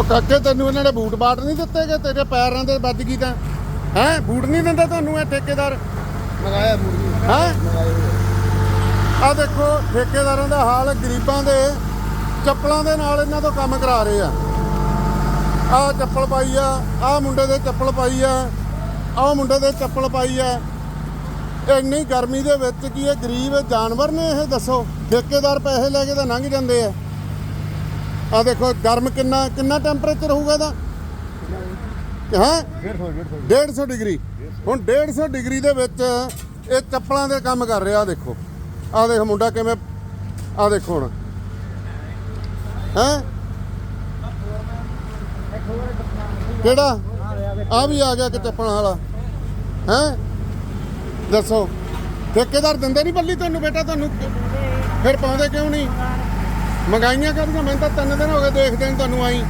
ਉਹ ਕਾਕੇ ਤੈਨੂੰ ਇਹਨਾਂ ਨੇ ਬੂਟ ਬਾਟ ਨਹੀਂ ਦਿੱਤੇ ਕਿ ਤੇਰੇ ਪੈਰਾਂ ਦੇ ਵੱਜ ਗਈ ਤਾਂ। ਹੈ? ਬੂਟ ਨਹੀਂ ਦਿੰਦਾ ਤੁਹਾਨੂੰ ਇਹ ਠੇਕੇਦਾਰ? ਮੰਗਾਇਆ ਮੁਰਗੀ ਹੈ? ਮੰਗਾਏ ਹੋਏ ਆ ਦੇਖੋ ਠੇਕੇਦਾਰਾਂ ਦਾ ਹਾਲ ਗਰੀਬਾਂ ਦੇ ਚੱਪਲਾਂ ਦੇ ਨਾਲ ਇਹਨਾਂ ਤੋਂ ਕੰਮ ਕਰਾ ਰਹੇ ਆ। ਆ ਚੱਪਲ ਪਾਈ ਆ ਆ ਮੁੰਡੇ ਦੇ ਚੱਪਲ ਪਾਈ ਆ ਆਹ ਮੁੰਡੇ ਦੇ ਚੱਪਲ ਪਾਈ ਆ। ਇੰਨੀ ਗਰਮੀ ਦੇ ਵਿੱਚ ਕੀ ਇਹ ਗਰੀਬ ਜਾਨਵਰ ਨੇ ਇਹ? ਦੱਸੋ ਠੇਕੇਦਾਰ ਪੈਸੇ ਲੈ ਕੇ ਤਾਂ ਲੰਘ ਜਾਂਦੇ ਆ। ਆ ਦੇਖੋ, ਗਰਮ ਕਿੰਨਾ ਕਿੰਨਾ ਟੈਂਪਰੇਚਰ ਹੋਊਗਾ ਇਹਦਾ? ਹਾਂ? 150 150 150 ਡਿਗਰੀ। ਹੁਣ 150 ਡਿਗਰੀ ਦੇ ਵਿੱਚ ਇਹ ਚੱਪਲਾਂ ਦੇ ਕੰਮ ਕਰ ਰਿਹਾ ਦੇਖੋ। ਆ ਦੇਖ ਮੁੰਡਾ ਕਿਵੇਂ ਆ ਦੇਖੋ ਹੁਣ। ਹੈ? ਕਿਹੜਾ? ਆ ਵੀ ਆ ਗਿਆ ਕਿ ਚੱਪਲਾਂ ਵਾਲਾ। ਹੈ? ਦੱਸੋ। ਠੇਕੇਦਾਰ ਦਿੰਦੇ ਨਹੀਂ ਬੱਲੀ ਤੁਹਾਨੂੰ, ਬੇਟਾ ਤੁਹਾਨੂੰ? ਫਿਰ ਪਾਉਂਦੇ ਕਿਉਂ ਨਹੀਂ ਮੰਗਾਈਆਂ ਕਰਦੀਆਂ ਮੈਨੂੰ ਤਾਂ ਤਿੰਨ ਦਿਨ ਹੋ ਗਏ ਦੇਖਦੇ ਨੂੰ ਤੁਹਾਨੂੰ ਆਈ।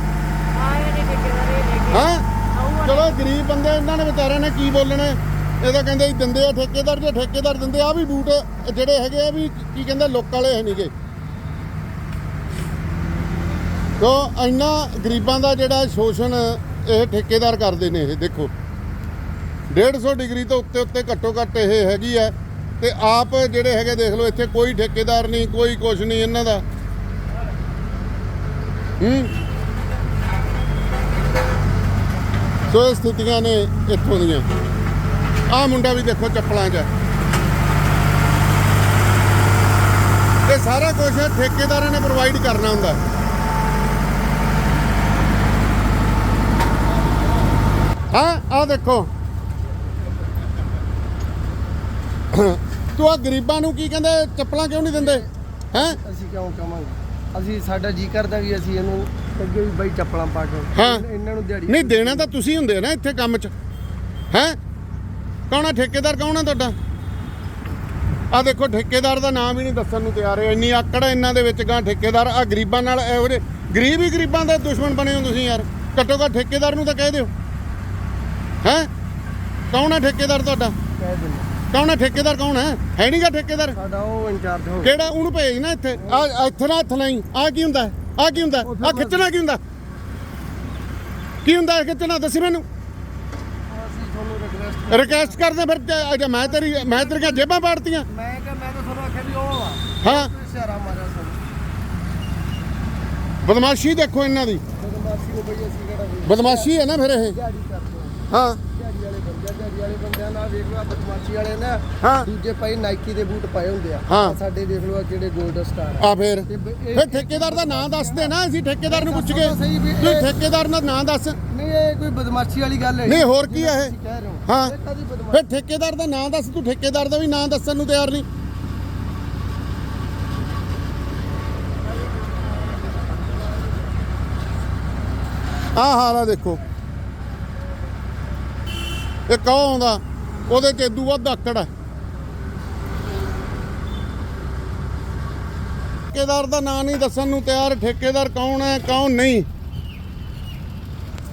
ਹਾਂ? ਚਲੋ ਗਰੀਬ ਬੰਦੇ ਇਹਨਾਂ ਨੇ ਵਿਚਾਰਿਆਂ ਨੇ ਕੀ ਬੋਲਣਾ? ਇਹ ਤਾਂ ਕਹਿੰਦੇ ਦਿੰਦੇ ਆ ਠੇਕੇਦਾਰ ਜੇ ਠੇਕੇਦਾਰ ਦਿੰਦੇ ਆ ਵੀ ਬੂਟ ਜਿਹੜੇ ਹੈਗੇ ਆ ਵੀ ਕੀ ਕਹਿੰਦੇ ਲੋਕ ਵਾਲੇ ਹੈ ਨਹੀਂਗੇ ਤੋ ਇੰਨਾ ਗਰੀਬਾਂ ਦਾ ਜਿਹੜਾ ਸ਼ੋਸ਼ਣ ਇਹ ਠੇਕੇਦਾਰ ਕਰਦੇ ਨੇ ਇਹ ਦੇਖੋ। 150 ਡਿਗਰੀ ਤੋਂ ਉੱਤੇ ਉੱਤੇ ਘੱਟੋ ਘੱਟ ਇਹ ਹੈਗੀ ਆ। ਤੇ ਆਪ ਜਿਹੜੇ ਹੈਗੇ ਦੇਖ ਲਓ ਇੱਥੇ ਕੋਈ ਠੇਕੇਦਾਰ ਨਹੀਂ ਕੋਈ ਕੁਛ ਨਹੀਂ ਇਹਨਾਂ ਦਾ। ਹੂੰ ਸੋ ਇਹ ਸਥਿਤੀਆਂ ਨੇ ਇੱਥੋਂ ਦੀਆਂ। ਆਹ ਮੁੰਡਾ ਵੀ ਦੇਖੋ ਚੱਪਲਾਂ 'ਚ। ਹੈ। ਸਾਰਾ ਕੁਝ ਠੇਕੇਦਾਰਾਂ ਨੇ ਪ੍ਰੋਵਾਈਡ ਕਰਨਾ ਹੁੰਦਾ। ਹਾਂ, ਆਹ ਦੇਖੋ। ਤੂੰ ਆ ਗਰੀਬਾਂ ਨੂੰ ਕੀ ਕਹਿੰਦੇ? ਚੱਪਲਾਂ ਕਿਉਂ ਨਹੀਂ ਦਿੰਦੇ? ਹੈ? ਅਸੀਂ ਕਿਉਂ ਕਵਾਂਗੇ? ਅਸੀਂ ਸਾਡਾ ਜੀ ਕਰਦਾ ਵੀ ਅਸੀਂ ਇਹਨੂੰ ਅੱਗੇ ਵੀ ਬਾਈ ਚੱਪਲਾਂ ਪਾ ਕੇ ਹਾਂ। ਇਹਨਾਂ ਨੂੰ ਦਿਹਾੜੀ ਨਹੀਂ ਦੇਣਾ ਤਾਂ ਤੁਸੀਂ ਹੁੰਦੇ ਹੋ ਨਾ ਇੱਥੇ ਕੰਮ 'ਚ। ਹੈ? ਕੌਣ ਠੇਕੇਦਾਰ ਕੌਣ ਆ ਤੁਹਾਡਾ? ਆ ਦੇਖੋ ਠੇਕੇਦਾਰ ਦਾ ਨਾਮ ਹੀ ਨਹੀਂ ਦੱਸਣ ਨੂੰ ਤਿਆਰ ਹੈ ਇੰਨੀ ਆਕੜ ਹੈ ਇਹਨਾਂ ਦੇ ਵਿੱਚ ਗਾਂ ਠੇਕੇਦਾਰ। ਆ ਗਰੀਬਾਂ ਨਾਲ ਇਹੋ ਜਿਹੇ ਗਰੀਬ ਹੀ ਗਰੀਬਾਂ ਦੇ ਦੁਸ਼ਮਣ ਬਣੇ ਹੋ ਤੁਸੀਂ ਯਾਰ। ਘੱਟੋ ਘੱਟ ਠੇਕੇਦਾਰ ਨੂੰ ਤਾਂ ਕਹਿ ਦਿਓ। ਹੈ? ਕੌਣ ਠੇਕੇਦਾਰ ਤੁਹਾਡਾ? ਕਹਿ ਦਿੰਦੇ ਕੌਣ ਆ ਠੇਕੇਦਾਰ ਕੌਣ ਹੈ? ਹੈ ਨਹੀਂਗਾ ਠੇਕੇਦਾਰ? ਸਾਡਾ ਉਹ ਇੰਚਾਰਜ ਹੋ ਕਿਹੜਾ? ਉਹਨੂੰ ਭੇਜ ਨਾ ਇੱਥੇ। ਆ ਇੱਥੇ ਨਾ ਹੱਥ ਲਾਈ। ਆ ਕੀ ਹੁੰਦਾ? ਆ ਕੀ ਹੁੰਦਾ? ਆ ਖਿੱਚਣਾ ਕੀ ਹੁੰਦਾ? ਕੀ ਹੁੰਦਾ ਇਹ ਖਿੱਚਣਾ? ਦੱਸੀ ਮੈਨੂੰ। ਅਸੀਂ ਤੁਹਾਨੂੰ ਰਿਕਵੈਸਟ ਰਿਕਵੈਸਟ ਕਰਦੇ ਫਿਰ ਤੇ ਮੈਂ ਤੇਰੀ ਮੈਂ ਤੇਰੀਆਂ ਜੇਬਾਂ ਪਾੜਤੀਆਂ। ਮੈਂ ਕਿਹਾ ਮੈਂ ਤਾਂ ਤੁਹਾਨੂੰ ਆਖਿਆ ਵੀ ਉਹ ਆ। ਹਾਂ। ਇਸ਼ਾਰਾ ਮਾਰਿਆ ਸਾਨੂੰ। ਬਦਮਾਸ਼ੀ ਦੇਖੋ ਇਹਨਾਂ ਦੀ। ਬਦਮਾਸ਼ੀ ਨੂੰ ਬਈ ਅਸੀਂ ਕਿਹੜਾ ਬਦਮਾਸ਼ੀ ਹੈ ਨਾ ਫਿਰ ਇਹ। ਦਿਹਾੜੀ ਕਰਦੇ ਹਾਂ। ਹਾਂ ਦਿਹਾੜੀ ਵਾਲੇ ਬੰਦੇ ਦਿਹਾੜੀ ਵਾਲੇ ਬੰਦਿਆਂ ਨਾਲ ਵੇਖ ਲਓ ਆਹ ਬਦਮਾਸ਼ੀ ਵਾਲੇ ਨਾ ਹਾਂ। ਦੂਜੇ ਪਾਈ ਨਾਈਕੀ ਦੇ ਬੂਟ ਪਾਏ ਹੁੰਦੇ ਆ। ਹਾਂ। ਆਹ ਸਾਡੇ ਦੇਖ ਲਓ ਆਹ ਜਿਹੜੇ 골ਡ ਸਟਾਰ ਆ। ਆ ਫਿਰ। ਤੇ ਬ- ਇਹ- ਫਿਰ ਠੇਕੇਦਾਰ ਦਾ ਨਾਂ ਦੱਸ ਦੇ ਨਾ ਅਸੀਂ ਠੇਕੇਦਾਰ ਨੂੰ ਪੁੱਛ ਕੇ। ਦੱਸੋ ਤਾਂ ਸਹੀ ਵੀ ਠੇਕੇਦਾਰ ਦਾ ਨਾਂ ਦੱਸ। ਨਹੀਂ ਇਹ ਕੋਈ ਬਦਮਾਸ਼ੀ ਵਾਲੀ ਗੱਲ ਹੈ। ਨਹੀਂ, ਹੋਰ ਕੀ ਹੈ ਇਹ? ਤੁਸੀਂ ਕਹਿ ਰਹੇ ਹੋ। ਹਾਂ। ਇਹ ਕਾਹਦੀ ਬਦਮਾਸ਼ੀ? ਫਿਰ ਠੇਕੇਦਾਰ ਦਾ ਨਾਂ ਦੱਸ ਤੂੰ ਠੇਕੇਦਾਰ ਦਾ ਵੀ ਨਾਂ ਦੱਸਣ ਨੂੰ ਤਿਆਰ ਨਹੀਂ। ਆਹ ਹਾਲ ਦੇਖੋ। ਇਹ ਕੌਣ ਆਉਂਦਾ? ਉਹਦੇ ਚ ਇਦੂ ਵੱਧ ਆਕੜ ਹੈ। ਠੇਕੇਦਾਰ ਦਾ ਨਾਂ ਨਹੀਂ ਦੱਸਣ ਨੂੰ ਤਿਆਰ, ਠੇਕੇਦਾਰ ਕੌਣ ਹੈ, ਕੌਣ ਨਹੀਂ?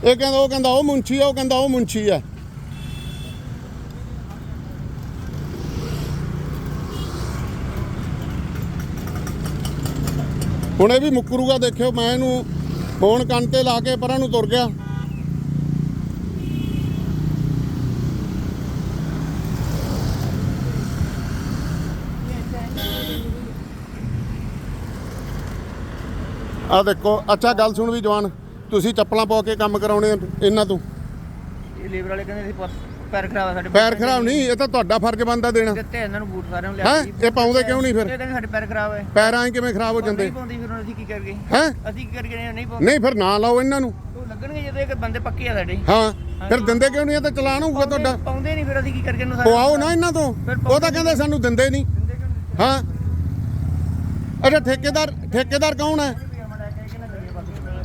ਇਹ ਕਹਿੰਦਾ, ਉਹ ਕਹਿੰਦਾ, ਉਹ ਮੁੰਸ਼ੀ ਹੈ, ਉਹ ਕਹਿੰਦਾ, ਉਹ ਮੁੰਸ਼ੀ ਹੈ। ਹੁਣ ਇਹ ਵੀ ਮੁੱਕਰੂਗਾ, ਦੇਖਿਓ, ਮੈਂ ਇਹਨੂੰ ਫੋਨ ਕੰਨ ਤੇ ਲਾ ਕੇ ਪਰਾਂ ਨੂੰ ਤੁਰ ਗਿਆ। ਆ ਦੇਖੋ ਅੱਛਾ ਗੱਲ ਸੁਣ ਵੀ ਜਵਾਨ ਤੁਸੀਂ ਚੱਪਲਾਂ ਪਾ ਕੇ ਕੰਮ ਕਰਾਉਣੇ ਆ ਇਹਨਾਂ ਤੋਂ। ਇਹ ਲੇਬਰ ਵਾਲੇ ਕਹਿੰਦੇ ਸੀ ਪਰ- ਖਰਾਬ ਆ ਸਾਡੇ ਪੈਰ ਖਰਾਬ ਨਹੀਂ ਇਹ ਤਾਂ ਤੁਹਾਡਾ ਫਰਜ਼ ਬਣਦਾ ਦੇਣਾ। ਦਿੱਤੇ ਇਹਨਾਂ ਨੂੰ ਬੂਟ ਸਾਰਿਆਂ ਨੂੰ? ਲਿਆ ਇਹ ਪਾਉਂਦੇ ਕਿਉਂ ਨਹੀਂ ਫਿਰ? ਇਹ ਕਹਿੰਦੇ ਸਾਡੇ ਪੈਰ ਖਰਾਬ ਹੈ ਪੈਰਾਂ ਐਂ ਕਿਵੇਂ ਖਰਾਬ ਹੋ ਜਾਂਦੇ ਨਹੀਂ ਪਾਉਂਦੀ ਫਿਰ ਅਸੀਂ ਕੀ ਕਰਗੇ ਹੈ? ਅਸੀਂ ਕੀ ਕਰਗੇ ਨਹੀਂ ਪਾਉਂਦੇ। ਨਹੀਂ ਫਿਰ ਨਾ ਲਾਓ ਇਹਨਾਂ ਨੂੰ। ਉਹ ਲੱਗਣਗੇ ਜਦੋਂ ਇਹ ਬੰਦੇ ਪੱਕੇ ਆ ਸਾਡੇ। ਹਾਂ ਫਿਰ ਦਿੰਦੇ ਕਿਉਂ ਨਹੀਂ ਇਹ ਤਾਂ ਚਲਾਨ ਹੋਊਗਾ ਤੁਹਾਡਾ? ਪਾਉਂਦੇ ਨਹੀਂ ਫਿਰ ਅਸੀਂ ਕੀ ਕਰਗੇ ਨੂੰ ਪਵਾਓ ਨਾ ਇਹਨਾਂ ਤੋਂ। ਉਹ ਤਾਂ ਕਹਿੰਦੇ ਸਾਨੂੰ ਦਿੰਦੇ ਨਹੀਂ? ਹਾਂ। ਅੱਛਾ ਠੇਕੇਦਾਰ ਠੇਕੇਦਾਰ ਕੌਣ ਹੈ?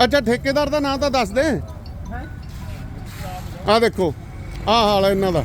ਅੱਛਾ ਠੇਕੇਦਾਰ ਦਾ ਨਾਂ ਤਾਂ ਦੱਸ ਦੇ। ਆ ਦੇਖੋ ਆ ਹਾਲ ਹੈ ਇਹਨਾਂ ਦਾ।